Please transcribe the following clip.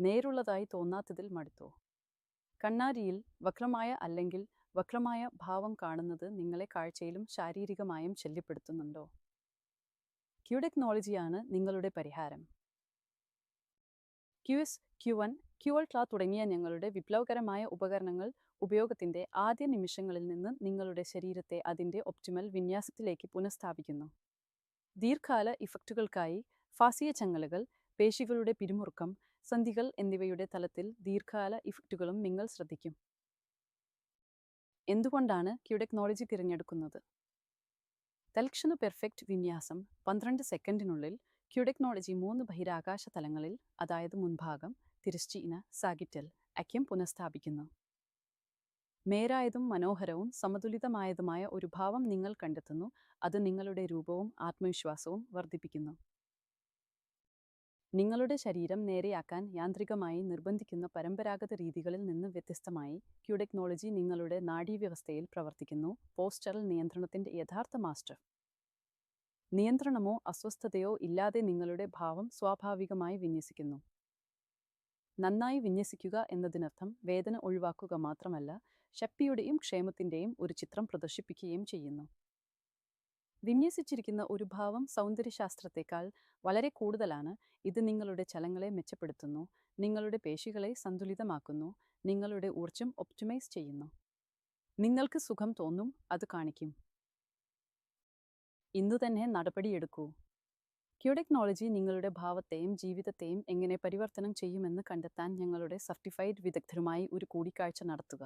നേരുള്ളതായി തോന്നാത്തതിൽ മടുത്തോ? കണ്ണാരിയിൽ വക്രമായ അല്ലെങ്കിൽ വക്രമായ ഭാവം കാണുന്നത് നിങ്ങളെ കാഴ്ചയിലും ശാരീരികമായും ശല്യപ്പെടുത്തുന്നുണ്ടോ? ക്യൂടെക്നോളജിയാണ് നിങ്ങളുടെ പരിഹാരം. Q S Q one Q ക്ലാ തുടങ്ങിയ ഞങ്ങളുടെ വിപ്ലവകരമായ ഉപകരണങ്ങൾ ഉപയോഗത്തിന്റെ ആദ്യ നിമിഷങ്ങളിൽ നിന്ന് നിങ്ങളുടെ ശരീരത്തെ അതിന്റെ ഒപ്റ്റിമൽ വിന്യാസത്തിലേക്ക് പുനഃസ്ഥാപിക്കുന്നു. ദീർഘകാല ഇഫക്റ്റുകൾക്കായി ഫാസിയ ചങ്ങലകൾ പേശികളുടെ പിരിമുറുക്കം സന്ധികൾ എന്നിവയുടെ തലത്തിൽ ദീർഘകാല ഇഫക്റ്റുകളും നിങ്ങൾ ശ്രദ്ധിക്കും. എന്തുകൊണ്ടാണ് ക്യൂടെക്നോളജി തിരഞ്ഞെടുക്കുന്നത്? തൽക്ഷണ പെർഫെക്റ്റ് വിന്യാസം പന്ത്രണ്ട് സെക്കൻഡിനുള്ളിൽ ക്യൂടെക്നോളജി മൂന്ന് ബഹിരാകാശ തലങ്ങളിൽ അതായത് മുൻഭാഗം തിരശ്ചീന സാഗിറ്റൽ അക്യം പുനഃസ്ഥാപിക്കുന്നു. മേരായതും മനോഹരവും സമതുലിതമായതുമായ ഒരു ഭാവം നിങ്ങൾ കണ്ടെത്തുന്നു അത് നിങ്ങളുടെ രൂപവും ആത്മവിശ്വാസവും വർദ്ധിപ്പിക്കുന്നു. നിങ്ങളുടെ ശരീരം നേരെയാക്കാൻ യാന്ത്രികമായി നിർബന്ധിക്കുന്ന പരമ്പരാഗത രീതികളിൽ നിന്ന് വ്യത്യസ്തമായി ക്യൂടെക്നോളജി നിങ്ങളുടെ നാഡീവ്യവസ്ഥയിൽ പ്രവർത്തിക്കുന്നു. പോസ്റ്ററൽ നിയന്ത്രണത്തിന്റെ യഥാർത്ഥ മാസ്റ്റർ. നിയന്ത്രണമോ അസ്വസ്ഥതയോ ഇല്ലാതെ നിങ്ങളുടെ ഭാവം സ്വാഭാവികമായി വിന്യസിക്കുന്നു. നന്നായി വിന്യസിക്കുക എന്നതിനർത്ഥം വേദന ഒഴിവാക്കുക മാത്രമല്ല ശക്തിയുടെയും ക്ഷേമത്തിന്റെയും ഒരു ചിത്രം പ്രദർശിപ്പിക്കുകയും ചെയ്യുന്നു. വിന്യസിച്ചിരിക്കുന്ന ഒരു ഭാവം സൗന്ദര്യശാസ്ത്രത്തെക്കാൾ വളരെ കൂടുതലാണ്. ഇത് നിങ്ങളുടെ ചലങ്ങളെ മെച്ചപ്പെടുത്തുന്നു നിങ്ങളുടെ പേശികളെ സന്തുലിതമാക്കുന്നു നിങ്ങളുടെ ഊർജം ഒപ്റ്റിമൈസ് ചെയ്യുന്നു. നിങ്ങൾക്ക് സുഖം തോന്നും അത് കാണിക്കും. ഇന്നു തന്നെ നടപടിയെടുക്കൂ. ക്യൂടെക്നോളജി നിങ്ങളുടെ ഭാവത്തെയും ജീവിതത്തെയും എങ്ങനെ പരിവർത്തനം ചെയ്യുമെന്ന് കണ്ടെത്താൻ ഞങ്ങളുടെ സർട്ടിഫൈഡ് വിദഗ്ധരുമായി ഒരു കൂടിക്കാഴ്ച നടത്തുക.